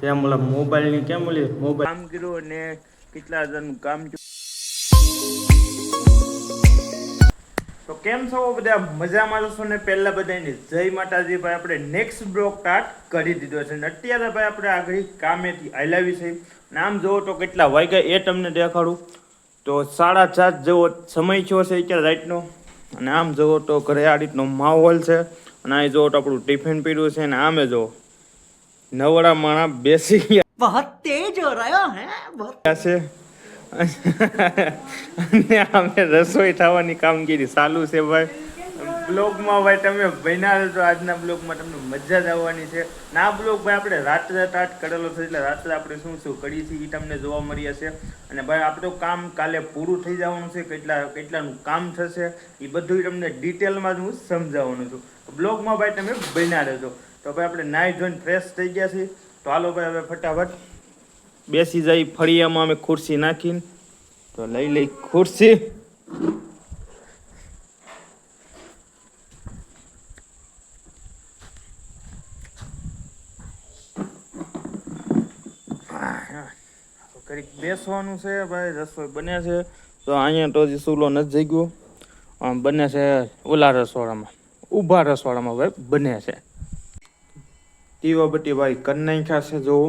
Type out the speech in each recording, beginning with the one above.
કેમ ઓલા મોબાઈલની કેમ ઓલી મોબાઈલ કામ કર્યું ને કેટલા જણનું કામ તો કેમ છો બધા? મજામાં છો ને? પહેલા બધાને જય માતાજી. ભાઈ, આપણે નેક્સ્ટ બ્લોક સ્ટાર્ટ કરી દીધો છે. ને અત્યારે ભાઈ, આપણે આગળ કામેથી આલાવી છે. નામ જોવો તો કેટલા વાગ્યા એ તમને દેખાડું. તો સાડા સાત જેવો સમય થયો છે અત્યારે રાઈટનો અને આમ જોવો તો ઘરે આ રીતનો માહોલ છે. અને અહીં જુઓ તો આપણું ટિફિન પીડ્યું છે. અને આમે જોવો. નવરા માણા બેસી ગયા. બહુ તેજ હો? રહ્યો હે છે. અને અમે રસોઈ થવાની કામગીરી ચાલુ છે ભાઈ. બ્લોગમાં ભાઈ તમે બન્યા છો. આજના બ્લોગમાં તમને મજા જ આવવાની છે. ના બ્લોગ ભાઈ આપણે રાત્રે ટાટ કરેલો છે એટલે રાત્રે આપણે શું શું કરીએ છીએ એ તમને જોવા મળ્યા છે. અને ભાઈ આપણું કામ કાલે પૂરું થઈ જવાનું છે. કેટલા કેટલાનું કામ થશે એ બધું તમને ડિટેલમાં જ હું સમજાવવાનું છું. બ્લોગમાં ભાઈ તમે બન્યા રહેજો. તો ભાઈ આપણે નાહી ધોઈને ફ્રેશ થઈ ગયા છીએ. તો હાલો ભાઈ હવે ફટાફટ બેસી જઈ ફળિયામાં અમે ખુરશી નાખીને. તો લઈ લઈ ખુરશી. કરીક બેસવાનું છે ભાઈ, રસોઈ બને છે. તો અહીંયા તો હજી સૂલો નથી જઈ ગયો આમ બને છે ઓલા રસોડામાં, ઊભા રસોડામાં ભાઈ બને છે. દીવા બટી ભાઈ કરી નાખ્યા છે જોવો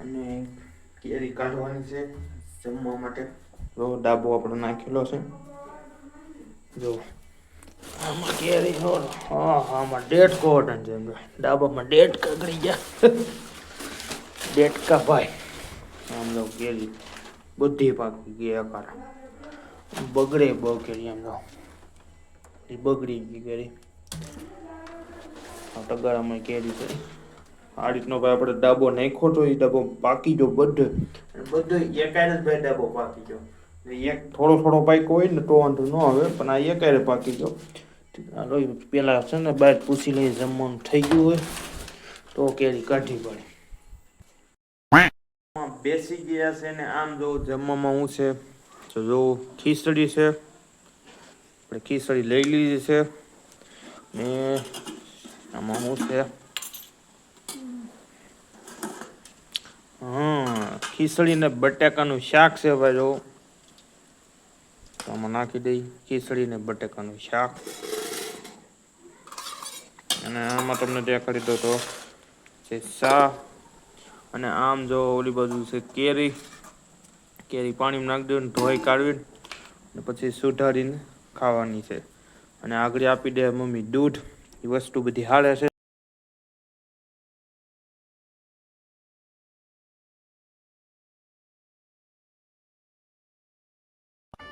અને કેરી કાઢવાની છે, જમવા માટે. જો ડાબો આપણો નાખેલો છે. જો આમાં કેરી હો, હા, આમાં ડેટકો કોટન છે જો ડાબામાં ડેટકા ગળી ગયા. ડેટકા ભાઈ. આમ જો કેરી બધી પાકી ગઈ આકાર બગડે બહુ કેરી, આમ જો. બગડી ગઈ કેરી. તગારામાં કેરી છે. આ રીતનો ભાઈ આપણે ડાબો નાખ્યો તો એ ડાબો પાકી ગયો બધો. બધો એકાય જ ભાઈ ડાબો પાકી ગયો. એક થોડો થોડો પાક્યો હોય ને તો વાંધો ન આવે પણ આ એકાય પાકી ગયો. હાલો પેલા છે ને બાર પૂછી લઈ જમવાનું થઈ ગયું હોય તો કેરી કાઢી પડે. બેસી ગયા છે ને આમ જો જમવામાં હું છે તો જો ખીચડી છે. આપણે ખીચડી લઈ લીધી છે. ને આમાં શું છે હા ખીચડી બટાકાનું શાક છે ભાઈ, જો. આમાં નાખી દઈ ખીચડી બટાકાનું શાક. અને આમાં તમને દેખાડી દો તો છે શા અને આમ જો ઓલી બાજુ છે કેરી. કેરી પાણીમાં નાખી દો ને ધોઈ કાઢવી ને પછી સુધારીને ખાવાની છે. અને આગળ આપી દે મમ્મી દૂધ. એ વસ્તુ બધી હાલે છે.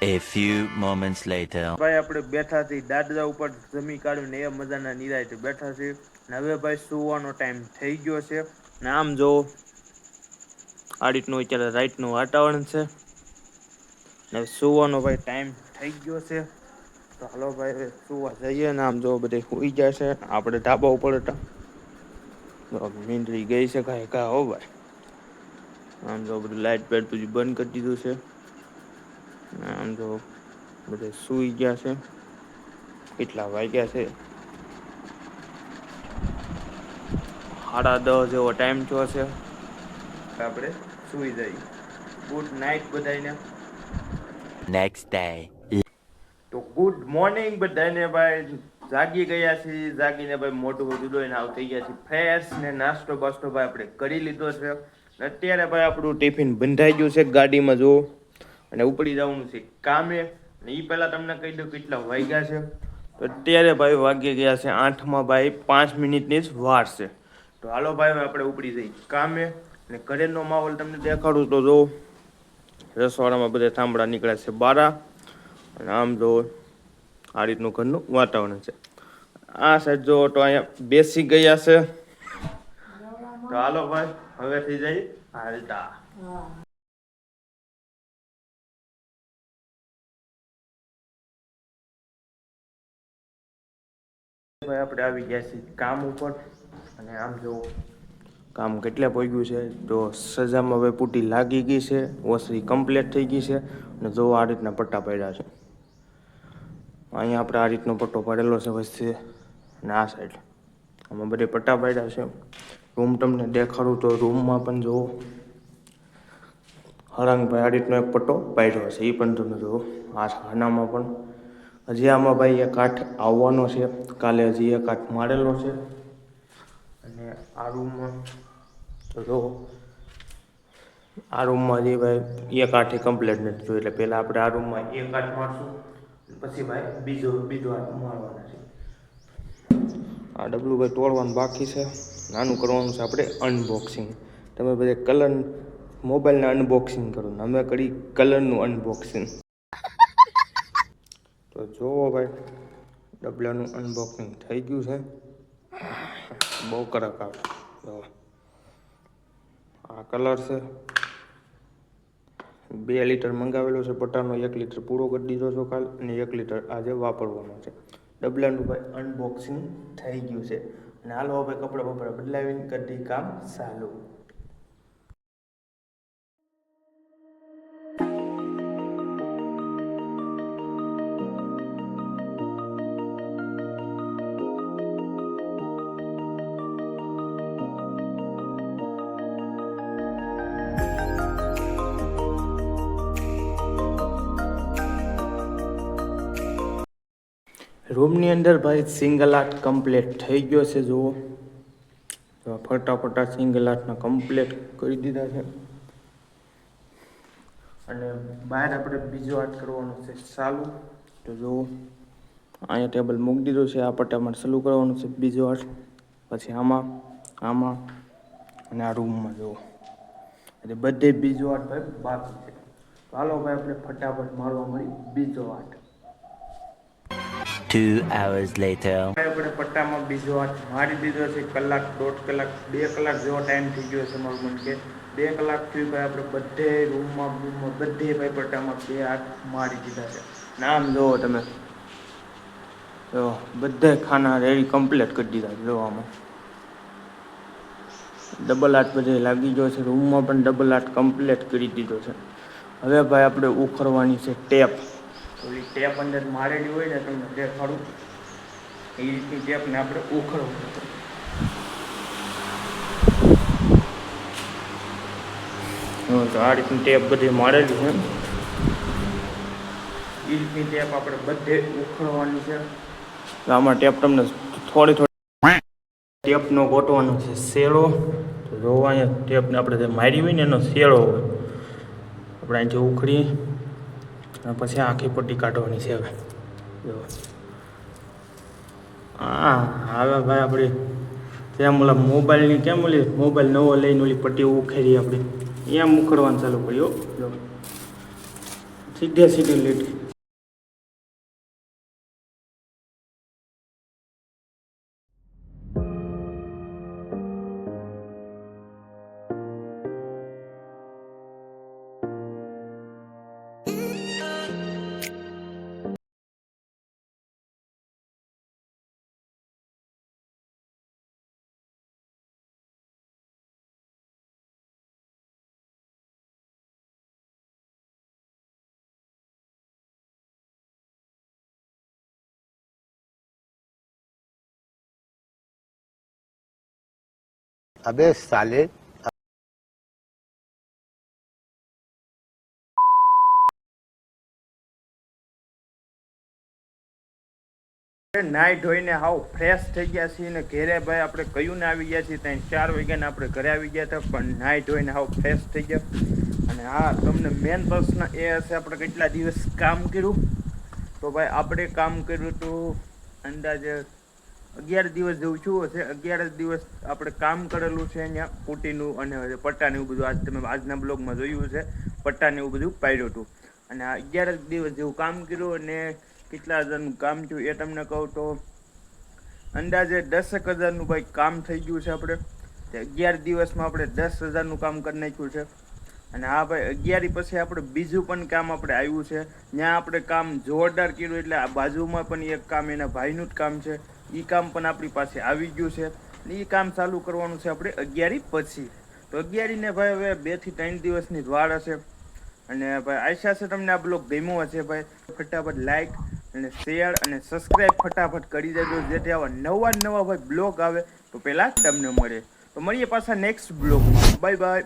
A few moments later. ભાઈ આપણે બેઠા છીએ. દાદરા ઉપર જમી કાઢીને એ મજાના નિરાયતે બેઠા છીએ. ને હવે ભાઈ સુવાનો ટાઈમ થઈ ગયો છે. ને આમ જો આ રીતનું અત્યારે રાઈટનું વાતાવરણ છે. ને સુવાનો ભાઈ ટાઈમ થઈ ગયો છે. તો હાલો ભાઈ સુવા જઈએ ને આમ જો બધે સુઈ જાય છે. આપણે ધાબા ઉપર હતા. તો મીંડળી ગઈ છે કાંઈ કા હો ભાઈ. આમ જો બધું લાઇટ બેટ બધું બંધ કરી દીધું છે. આમ જો બધે સૂઈ ગયા છે. કેટલા વાગ્યા છે? સાડા દસ જેવો ટાઈમ થયો છે. આપણે સૂઈ જઈએ. ગુડ નાઇટ બધાને નેક્સ્ટ day. ગુડ મોર્નિંગ બધાને ભાઈ. જાગી ગયા છીએ, જાગીને ભાઈ મોટું બધું ધોઈને આવ થઈ ગયા છે ફ્રેશ ને નાસ્તો બાસ્તો ભાઈ આપણે કરી લીધો છે. અત્યારે ભાઈ આપણું ટિફિન બંધાઈ ગયું છે ગાડીમાં જો અને ઉપડી જવાનું છે કામે. અને એ પહેલાં તમને કહી દઉં કેટલા વાગ્યા છે. તો અત્યારે ભાઈ વાગી ગયા છે આઠમાં ભાઈ, પાંચ મિનિટની જ વાર છે. તો હાલો ભાઈ આપણે ઉપડી જઈએ કામે. અને ઘરેનો માહોલ તમને દેખાડું તો જો રસવાડામાં બધા થાંભળા નીકળ્યા છે બારા. અને આમ જો આ રીતનું ઘરનું વાતાવરણ છે. આ સાઈડ જો તો અહીંયા બેસી ગયા છે. તો હાલો ભાઈ હવે થઈ જાય હાલતા. ભાઈ, આપણે આવી ગયા છીએ કામ ઉપર. અને આમ જો કામ કેટલે પહોંચ્યું છે. તો સજામાં હવે પૂટી લાગી ગઈ છે, ઓસરી કમ્પ્લીટ થઈ ગઈ છે. અને જો આ રીતના પટ્ટા પડ્યા છે. અહીંયા આપણે આ રીતનો પટ્ટો પાડેલો છે વચ્ચે અને આ સાઈડ આમાં બધે પટ્ટા પાડ્યા છે. રૂમ તમને દેખાડું તો રૂમમાં પણ જુઓ. હળંગભાઈ આ રીતનો એક પટ્ટો પાડ્યો છે એ પણ તમે જુઓ. આ ખાનામાં પણ. હજી આમાં ભાઈ એક કાઠ આવવાનો છે. કાલે હજી એક કાઠ મારેલો છે. અને આ રૂમમાં તો જુઓ. આ રૂમમાં હજી ભાઈ એક આઠે કમ્પ્લીટ નથી જોયું એટલે પહેલાં આપણે આ રૂમમાં એક આઠ મારશું. પછી ભાઈ, બીજો બીજો આઠ મારવાનો છે. આ ડબલું ભાઈ તોડવાનું બાકી છે. નાનું કરવાનું છે આપણે અનબોક્સિંગ તમે બધા કલર મોબાઈલના અનબોક્સિંગ કરો. ને અમે કરી કલરનું અનબોક્સિંગ તો જોવો ભાઈ ડબલાનું અનબોક્સિંગ થઈ ગયું છે. બહુ કડક આવે. આ કલર છે. બે લીટર મંગાવેલો છે પટાનો એક લીટર પૂરો કરી દીધો છો કાલ અને એક લીટર આજે વાપરવાનો છે. ડબલાનું ભાઈ અનબોક્સિંગ થઈ ગયું છે. અને હાલો હવે કપડાં બપડા બદલાવીને કરી કામ ચાલુ. રૂમની અંદર ભાઈ સિંગલ આર્ટ કમ્પ્લીટ થઈ ગયો છે, જુઓ. ફટાફટા સિંગલ આર્ટના કમ્પ્લીટ કરી દીધા છે. અને બહાર આપણે બીજો આર્ટ કરવાનો છે, ચાલુ. તો જુઓ. અહીંયા ટેબલ મૂકી દીધું છે, આ પટ્ટા અમારે ચાલુ કરવાનું છે, બીજો આર્ટ પછી આમાં આમાં અને આ રૂમમાં જુઓ. એટલે બધે બીજો આર્ટ ભાઈ બાકી છે. ચાલો ભાઈ આપણે ફટાફટ મારવા મળી, બીજો આર્ટ Two hours later. આપણે પટ્ટામાં બીજો હાથ મારી દીધો છે કલાક, દોઢ કલાક, બે કલાક જેવો ટાઈમ થઈ ગયો છે મારું મન કે. બે કલાક થયું ભાઈ આપણે બધે રૂમમાં રૂમમાં બધે ભાઈ પટ્ટામાં બે હાથ મારી દીધા છે. નામ જોવો તમે. જો બધે ખાના રેડી કમ્પ્લીટ કરી દીધા છે જો ડબલ હાથ બધે લાગી ગયો છે, રૂમમાં પણ ડબલ હાથ કમ્પ્લીટ કરી દીધો છે. હવે ભાઈ આપણે ઉખરવાની છે ટેપ. ઓલી ટેપ અંદર મારેલી હોય ને તમને દેખાડું એ રીતની ટેપને આપણે ઉખડવું તો આ રીતની ટેપ બધી મારેલી છે એ રીતની ટેપ આપણે બધે ઉખડવાની છે. આમાં ટેપ તમને થોડી થોડી ટેપનો ગોઠવાનો છે શેળો. તો જોવા ટેપને આપણે જે મારી હોય ને એનો શેળો હોય. આપણે અહીંથી ઉખડીએ ઉખડી અને પછી આખી પટ્ટી કાઢવાની છે હવે. જો. હા હવે ભાઈ આપણે ત્યાં ઓલા મોબાઈલની કેમ ઓલી મોબાઈલ નવો લઈને ઓલી પટ્ટી ઉખેરી આપણે એમ ઉખડવાનું ચાલુ કર્યો સીધે સીધી લીટી. أبي السعلي નાઈ ધોઈને હાવ ફ્રેશ થઈ ગયા છીએ ને ઘેરે ભાઈ આપણે કયું ને આવી ગયા છીએ ત્યાં ચાર વાગ્યાને આપણે ઘરે આવી ગયા હતા, પણ નાઈ ધોઈને હાવ ફ્રેશ થઈ ગયા. અને હા તમને મેન પ્રશ્ન એ હશે, આપણે કેટલા દિવસ કામ કર્યું? તો ભાઈ આપણે કામ કર્યું હતું અંદાજે અગિયાર દિવસ જેવું છું હશે. અગિયાર દિવસ આપણે કામ કરેલું છે અહીંયા, કુટીનું અને પટ્ટાને એવું બધું. આજ તમે આજના બ્લોગમાં જોયું છે, પટ્ટાને એવું બધું પાડ્યું હતું. અને અગિયાર દિવસ જેવું કામ કર્યું અને કેટલા હજારનું કામ થયું એ તમને કહું તો અંદાજે દસેક હજારનું ભાઈ કામ થઈ ગયું છે આપણે. તે અગિયાર દિવસમાં આપણે દસ હજારનું કામ કરી નાખ્યું છે. અને હા ભાઈ, અગિયારી પછી આપણે બીજું પણ કામ આપણે આવ્યું છે. ત્યાં આપણે કામ જોરદાર કર્યું, એટલે આ બાજુમાં પણ એક કામ, એના ભાઈનું જ કામ છે. એ કામ પણ આપણી પાસે આવી ગયું છે એ કામ ચાલુ કરવાનું છે આપણે અગિયારી પછી. તો અગિયારીને ભાઈ હવે બેથી ત્રણ દિવસની દ્વાર હશે. અને ભાઈ આશા છે તમને આ બ્લોગ ગમ્યો હશે ભાઈ. ફટાફટ લાઈક અને શેર અને સબસ્ક્રાઇબ ફટાફટ કરી દેજો, જેથી આવા નવા નવા ભાઈ બ્લોગ આવે તો પહેલાં તમને મળે. તો મળીએ પાછા નેક્સ્ટ બ્લોગમાં. Bye bye